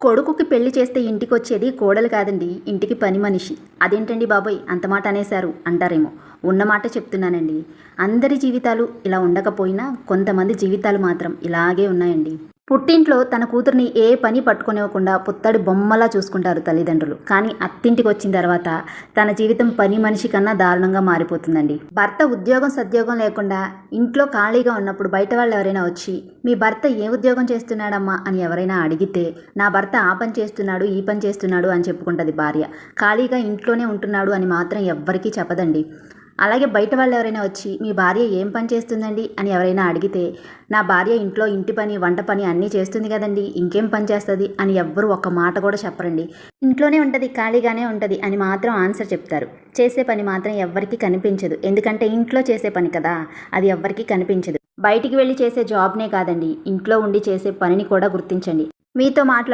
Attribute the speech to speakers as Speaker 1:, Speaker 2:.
Speaker 1: కొడుకుకి పెళ్ళి చేస్తే ఇంటికి వచ్చేది కోడలు కాదండి ఇంటికి పని మనిషి. అదేంటండి బాబోయ్ అంత మాట అనేశారు అంటారేమో. ఉన్నమాట చెప్తున్నానండి. అందరి జీవితాలు ఇలా ఉండకపోయినా కొంతమంది జీవితాలు మాత్రం ఇలాగే ఉన్నాయండి. పుట్టింట్లో తన కూతుర్ని ఏ పని పట్టుకునివ్వకుండా పుత్తడి బొమ్మలా చూసుకుంటారు తల్లిదండ్రులు. కానీ అత్తింటికి వచ్చిన తర్వాత తన జీవితం పని మనిషి కన్నా దారుణంగా మారిపోతుందండి. భర్త ఉద్యోగం సద్యోగం లేకుండా ఇంట్లో ఖాళీగా ఉన్నప్పుడు బయట వాళ్ళు ఎవరైనా వచ్చి మీ భర్త ఏ ఉద్యోగం చేస్తున్నాడమ్మా? అని ఎవరైనా అడిగితే నా భర్త ఆ పని చేస్తున్నాడు ఈ పని చేస్తున్నాడు అని చెప్పుకుంటుంది భార్య. ఖాళీగా ఇంట్లోనే ఉంటున్నాడు అని మాత్రం ఎవ్వరికీ చెప్పదండి. అలాగే బయట వాళ్ళు ఎవరైనా వచ్చి మీ భార్య ఏం పని చేస్తుందండి? అని ఎవరైనా అడిగితే నా భార్య ఇంట్లో ఇంటి పని వంట పని అన్నీ చేస్తుంది కదండి ఇంకేం పని చేస్తుంది? అని ఎవ్వరు ఒక్క మాట కూడా చెప్పరండి. ఇంట్లోనే ఉంటుంది ఖాళీగానే ఉంటుంది అని మాత్రం ఆన్సర్ చెప్తారు. చేసే పని మాత్రం ఎవ్వరికి కనిపించదు. ఎందుకంటే ఇంట్లో చేసే పని కదా అది ఎవ్వరికీ కనిపించదు. బయటికి వెళ్ళి చేసే జాబ్నే కాదండి ఇంట్లో ఉండి చేసే పనిని కూడా గుర్తించండి. మీతో మాట్లాడు